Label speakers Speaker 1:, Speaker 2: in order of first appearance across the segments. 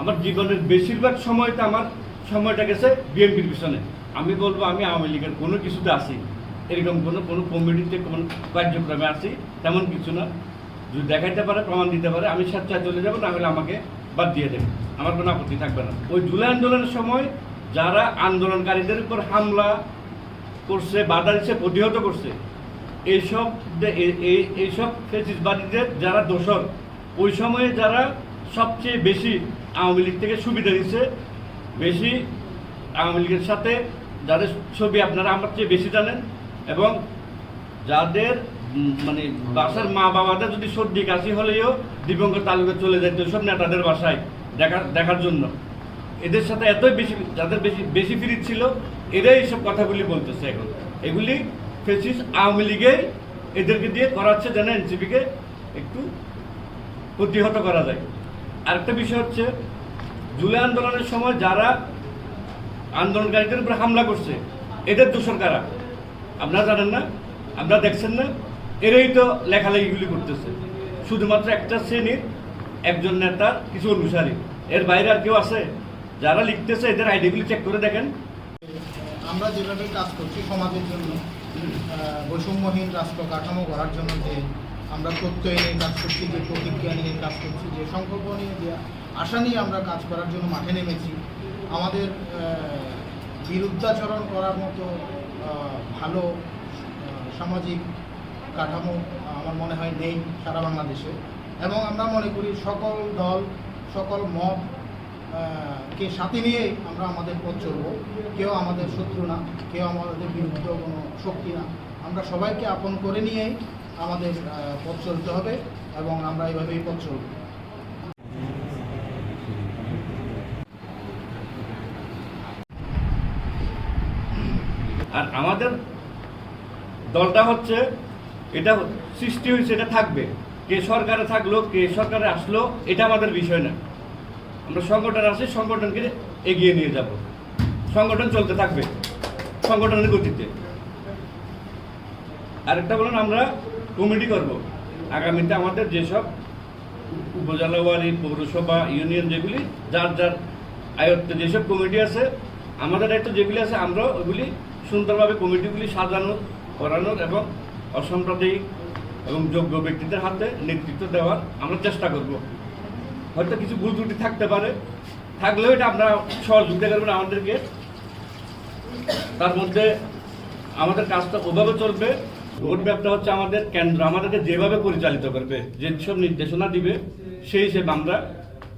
Speaker 1: আমার জীবনের বেশিরভাগ সময়টা আমার সময়টা গেছে বিএনপির পিছনে। আমি বলব, আমি আওয়ামী লীগের কোনো কিছুতে আসি। এরকম কোনো কোনো কমিটিতে, কোনো কার্যক্রমে আসি, তেমন কিছু না। যদি দেখাইতে পারে, প্রমাণ দিতে পারে, আমি স্বেচ্ছায় চলে যাব না হলে আমাকে বাদ দিয়ে দেবে। আমার কোনো আপত্তি থাকবে না। ওই জুলাই আন্দোলনের সময় যারা আন্দোলনকারীদের উপর হামলা করছে, বাধা দিচ্ছে, প্রতিহত করছে, এইসব এই- এই- এইসব ফেসিসবাদীদের যারা দোষর, ওই সময়ে যারা সবচেয়ে বেশি আওয়ামী লীগ থেকে সুবিধা দিচ্ছে বেশি আওয়ামী লীগের সাথে যাদের ছবি আপনারা আমার চেয়ে বেশি জানেন এবং যাদের মানে বাসার মা বাবাদের যদি সর্দি কাশি হলেও দিবঙ্কর তালুকে চলে যেত সব নেতাদের বাসায় দেখার দেখার জন্য। এদের সাথে এতই বেশি, যাদের বেশি বেশি ফিরিত ছিল, এরাই এইসব কথাগুলি বলতেছে এখন। এগুলি ফেসিস আওয়ামী লীগে এদেরকে দিয়ে করাচ্ছে যেন এনসিপিকে একটু প্রতিহত করা যায়। আরেকটা বিষয় হচ্ছে, জুলাই আন্দোলনের সময় যারা আন্দোলনকারীদের উপরে হামলা করছে, এদের দোষর কারা? আপনারা জানেন না? আপনারা দেখছেন না? এরাই তো লেখালেখিগুলি করতেছে। শুধুমাত্র একটা শ্রেণির একজন নেতার কিছু অনুসারী। এর বাইরে আর কেউ আছে? যারা লিখতেছে, এদের আইডিগুলি চেক করে দেখেন।
Speaker 2: আমরা যেভাবে কাজ করছি সমাজের জন্য বৈষম্যহীন রাষ্ট্র কাঠামো করার জন্য যে আমরা প্রত্যয় নিয়ে কাজ করছি, যে প্রতিজ্ঞা নিয়ে কাজ করছি, যে সংকল্প নিয়ে, যে আশা নিয়ে আমরা কাজ করার জন্য মাঠে নেমেছি। আমাদের বিরুদ্ধাচরণ করার মতো ভালো সামাজিক কাঠামো আমার মনে হয় নেই সারা বাংলাদেশে। এবং আমরা মনে করি সকল দল, সকল মত কে সাথে নিয়েই আমরা আমাদের পথ চলব। কেউ আমাদের শত্রু না, কেউ আমাদের বিরুদ্ধে কোনো শক্তি না। আমরা সবাইকে আপন করে নিয়েই আমাদের পথ চলতে হবে এবং আমরা এইভাবেই পথ চলব।
Speaker 1: আর আমাদের দলটা হচ্ছে, এটা সৃষ্টি হয়েছে, এটা থাকবে। কে সরকারে থাকল, কে সরকারে আসলো, এটা আমাদের বিষয় না। আমরা সংগঠন আছে, সংগঠনকে এগিয়ে নিয়ে যাব। সংগঠন চলতে থাকবে, সংগঠনের গতিতে। আরেকটা বলেন, আমরা কমিটি করব। আগামীতে আমাদের যেসব উপজেলা ওয়ারি, পৌরসভা, ইউনিয়ন যেগুলি, যার যার আয়ত্তে যেসব কমিটি আছে, আমাদের দায়িত্ব যেগুলি আছে, আমরা ওগুলি সুন্দরভাবে কমিটিগুলি সাজানোর করানোর এবং অসাম্প্রদায়িক এবং যোগ্য ব্যক্তিদের হাতে নেতৃত্ব দেওয়ার আমরা চেষ্টা করব। হয়তো কিছু ভুল ত্রুটি থাকতে পারে। থাকলেও এটা আমরা সহযোগিতা করবেন আমাদেরকে। তার মধ্যে আমাদের কাজটা ওভাবে চলবে। রোড ম্যাপটা হচ্ছে আমাদের কেন্দ্র, আমাদেরকে যেভাবে পরিচালিত করবে যেসব নির্দেশনা দিবে, সেই হিসেবে আমরা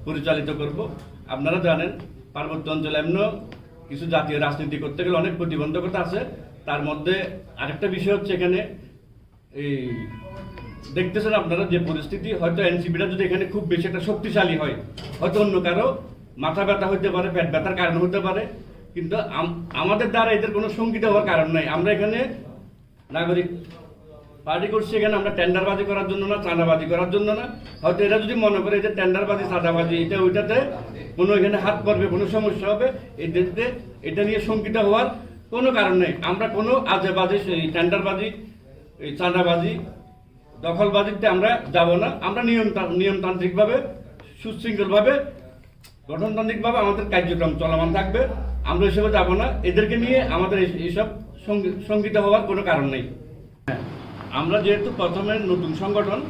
Speaker 1: পরিচালিত করব। আপনারা জানেন, পার্বত্য অঞ্চলে এমনও কিছু জাতীয় রাজনীতি করতে গেলে অনেক প্রতিবন্ধকতা আছে। তার মধ্যে আরেকটা বিষয় হচ্ছে এখানে, এই দেখতেছেন আপনারা যে পরিস্থিতি, হয়তো এনসিপিটা যদি এখানে খুব বেশি একটা শক্তিশালী হয়, হয়তো অন্য কারও মাথা ব্যথা হতে পারে, পেট ব্যথার কারণ হতে পারে। কিন্তু আমাদের দ্বারা এদের কোনো শঙ্কিত হওয়ার কারণ নাই। আমরা এখানে নাগরিক পার্টি করছি এখানে আমরা টেন্ডারবাজি করার জন্য না, চাঁদাবাজি করার জন্য না। হয়তো এটা যদি মনে করে যে টেন্ডারবাজি, চাঁদাবাজি, এটা ওইটাতে কোনো এখানে হাত পড়বে, কোনো সমস্যা হবে এদেরকে এটা নিয়ে শঙ্কিত হওয়ার কোনো কারণ নেই। আমরা কোনো আজে বাজে সেই টেন্ডারবাজি, এই চাঁদাবাজি, দখলবাজিতে আমরা যাব না। আমরা নিয়ম নিয়মতান্ত্রিকভাবে, সুশৃঙ্খলভাবে, গঠনতান্ত্রিকভাবে আমাদের কার্যক্রম চলমান থাকবে। আমরা এসব যাব না। এদেরকে নিয়ে আমাদের এইসব সংগীত হওয়ার কোনো কারণ নেই। আমরা যেহেতু প্রথমে নতুন সংগঠন,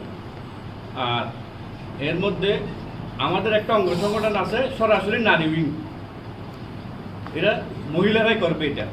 Speaker 1: আর এর মধ্যে আমাদের একটা অঙ্গ সংগঠন আছে, সরাসরি নারী উইং। এরা মহিলারাই করবে এটা।